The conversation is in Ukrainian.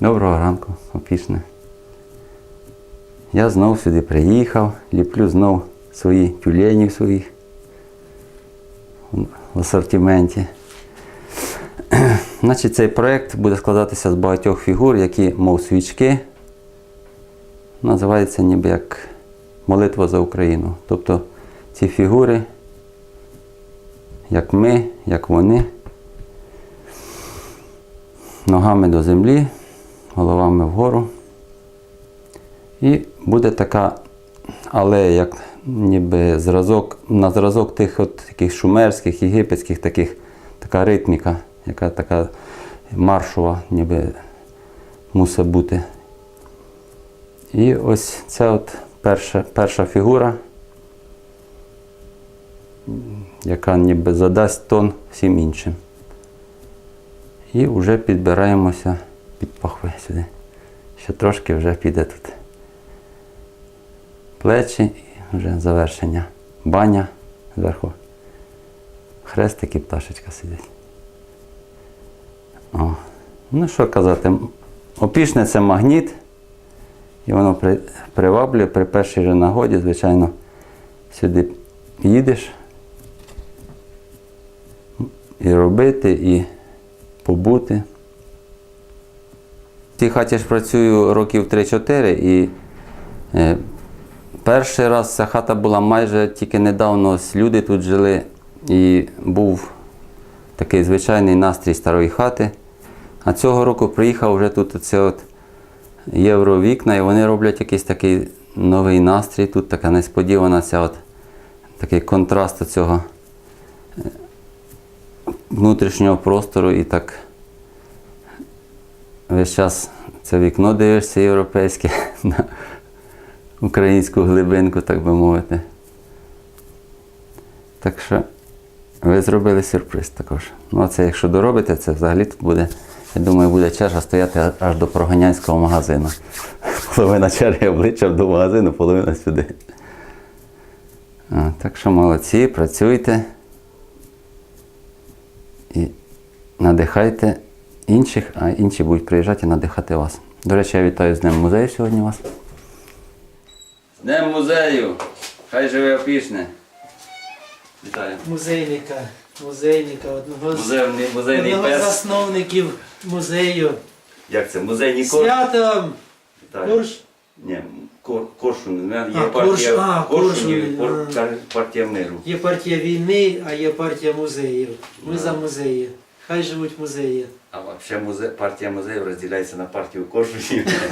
Доброго ранку, опішне. Я знов сюди приїхав, ліплю знов свої тюленів своїх в асортименті. Значить, цей проєкт буде складатися з багатьох фігур, які, мов свічки, називається ніби як молитва за Україну. Тобто ці фігури, як ми, як вони, ногами до землі, головами вгору. І буде така алея, як ніби зразок, на зразок тих от таких шумерських, єгипетських таких, така ритміка, яка така маршова, ніби мусить бути. І ось ця от перша, перша фігура, яка ніби задасть тон всім іншим. І вже підбираємося під пахви сюди. Ще трошки вже піде тут плечі і вже завершення. Баня зверху. Хрестик і пташечка сидить. О. Ну що казати, опішне це магніт, і воно при, приваблює при першій же нагоді, звичайно, сюди їдеш і робити, і побути. В цій хаті ж працюю років 3-4 і е, перший раз ця хата була майже тільки недавно люди тут жили і був такий звичайний настрій старої хати. А цього року приїхав вже тут оце от євровікна, і вони роблять якийсь такий новий настрій. Тут така несподівана ця от, такий контраст цього внутрішнього простору і так весь час це вікно дивишся європейське на українську глибинку, так би мовити. Так що ви зробили сюрприз також. Ну, а це якщо доробите, це взагалі тут буде, я думаю, буде черга стояти аж до проганянського магазину. Половина черги обличчя до магазину, половина сюди. А, так що молодці, працюйте і надихайте інших, а інші будуть приїжджати і надихати вас. До речі, я вітаю з Днем музею сьогодні вас. З Днем музею! Хай живе опішне! Вітаю! музейника, музейника, одного з, Музейний, музейний одного з пес. засновників музею. Як це? Музейний корш? Святом! Вітаю. Курш. Ні, кор, коршун. Є А, партія Корш- а, коршунів, Коршун, пар- пар- партія миру. Є партія війни, а є партія музеїв. Ми за музеї. Хай живуть музеї. А взагалі музе, партія музеїв розділяється на партію коршунів.